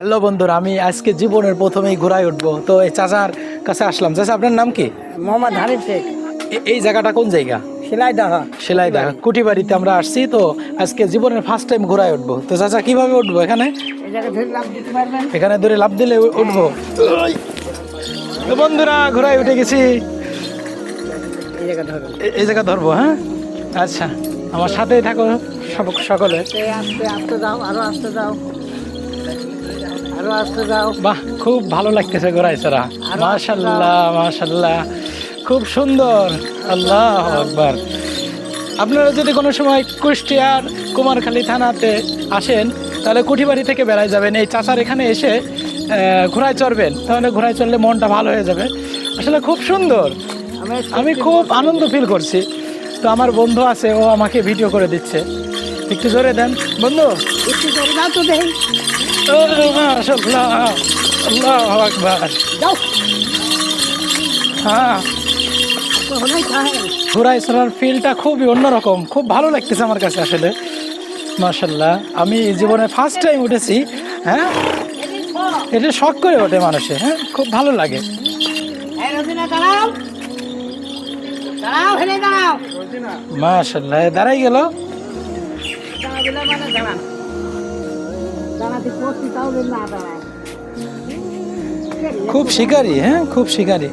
Hello বন্ধুরা আমি আজকে জীবনের প্রথমেই ঘোরায় উঠবো। তো এই চাচার কাছে আসলাম। চাচা আপনার নাম কি? মোহাম্মদ হানিফ শেখ। এই জায়গাটা কোন জায়গা? সেলাই দেখা সেলাই দেখা কুটি বাড়িতে আমরা আসছি তো আজকে জীবনের ফার্স্ট টাইম ঘোরায় উঠবো। তো চাচা কীভাবে উঠবো এখানে? এই জায়গায় ধরে লাভ দিতে পারবেন? এখানে দূরে লাভ দিলে উঠবো। তো বন্ধুরা ঘোরায় উঠে গেছি। এই জায়গা ধরবো। হ্যাঁ? আচ্ছা আমার সাথেই থাকো সব- সকলে। আস্তে আস্তে যাও আরও আস্তে যাও। আস্তে যাও। বাহ খুব ভালো লাগতেছে ঘোরায় ছাড়া। মাশাল্লাহ মাশাল্লাহ। খুব সুন্দর। আল্লাহ আকবার। আপনারা যদি কোনো সময় কুষ্টিয়ার কুমারখালী থানাতে আসেন তাহলে কুঠিবাড়ি থেকে বেড়ায় যাবেন। এই চাচার এখানে এসে ঘোড়ায় চড়বেন। তাহলে ঘোড়ায় চড়লে মনটা ভালো হয়ে যাবে। আসলে খুব সুন্দর। আমি খুব আনন্দ ফিল করছি। তো আমার বন্ধু আছে ও আমাকে ভিডিও করে দিচ্ছে। একটু জোরে দেন। বন্ধু। একটু করে দাও তো দেখি মাশাআল্লাহ, আল্লাহু হ্যাঁ ফিলটা খুবই অন্যরকম। খুব ভালো লাগতেছে আমার কাছে আসলে। মার্শাল্লাহ আমি জীবনে ফার্স্ট টাইম উঠেছি হ্যাঁ? এটা শখ করে ওঠে মানুষে হ্যাঁ? খুব ভালো লাগে। মার্শাল্লাহ দাঁড়াই গেল। খুব শিকারি হ্যাঁ খুব শিকারি।